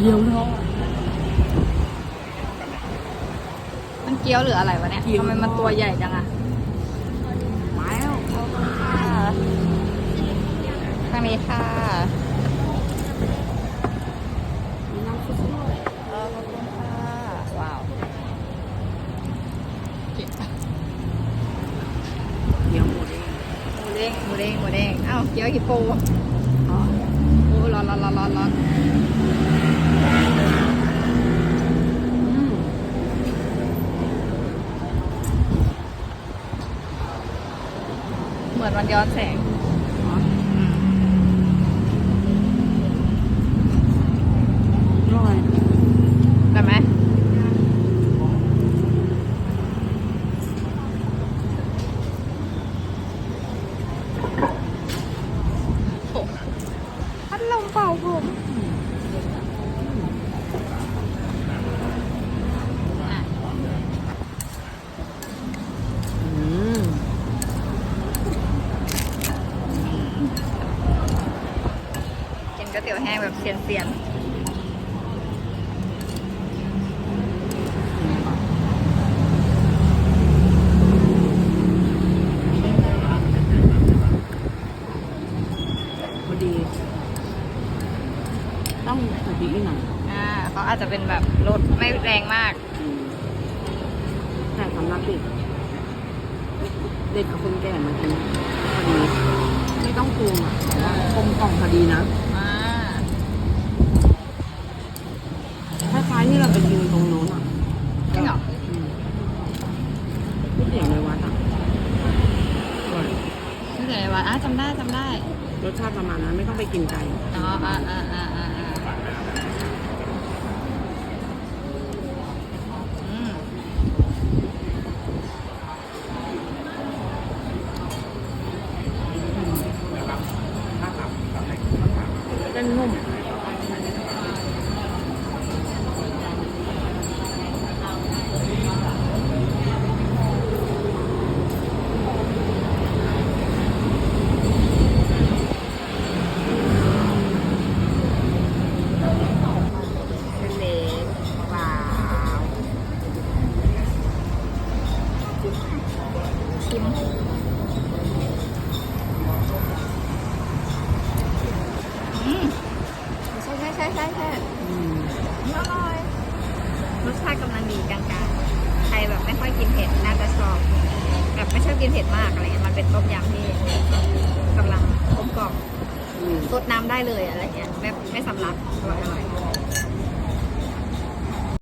เกี๊ยวทอดมันเกี๊ยวหรืออะไรวะเนี่ยเกี๊ยวทำไมมันตัวใหญ่จังอะมาแล้วทางนี้ค่ะมีน้ำซุปด้วยเออขอบคุณค่ะว้าวเกี๊ยวหมูเด้งหมูเด้งหมูเด้งหมูเด้งเอ้าเกี๊ยวกี่ปูอ๋อโอ้ร้อนร้อนร้อนร้อนร้อน อืม เหมือนมันย้อนแสง อ๋ออร่อย ได้ไหมผมพัดลมเป่าผมอะ อืม กินก๋วยเตี๋ยวแห้งแบบเซียนเซียนพอดี ต้องใส่พริกอีกหน่อยๆอ่าเขาอาจจะเป็นแบบรสไม่แรงมากอืมแต่สำหรับเด็กเด็กกับคนแก่มากินพอดี ไม่ต้องปรุงอะแต่ว่ากลมกล่อมพอดีนะ อ่า คล้ายๆที่เราไปกินตรงโน้นอะ จริงเหรอ อืมก๋วยเตี๋ยวในวัดอะอร่อย ไม่ใช่ ว่าอะจำได้จำได้รสชาติประมาณนั้นไม่ต้องไปกินไกล อ๋ออ่าอ่าอ่า อร่อยรสชาติกำลังดีกลางๆ ใครแบบไม่ค่อยกินเผ็ดน่าจะชอบ แบบไม่ชอบกินเผ็ดมากอะไรเงี้ยมันเป็นต้มยำที่กำลังกลมกล่อมอืมสดน้ำได้เลยอะไรเงี้ยไม่ไม่สำลักอร่อยอร่อย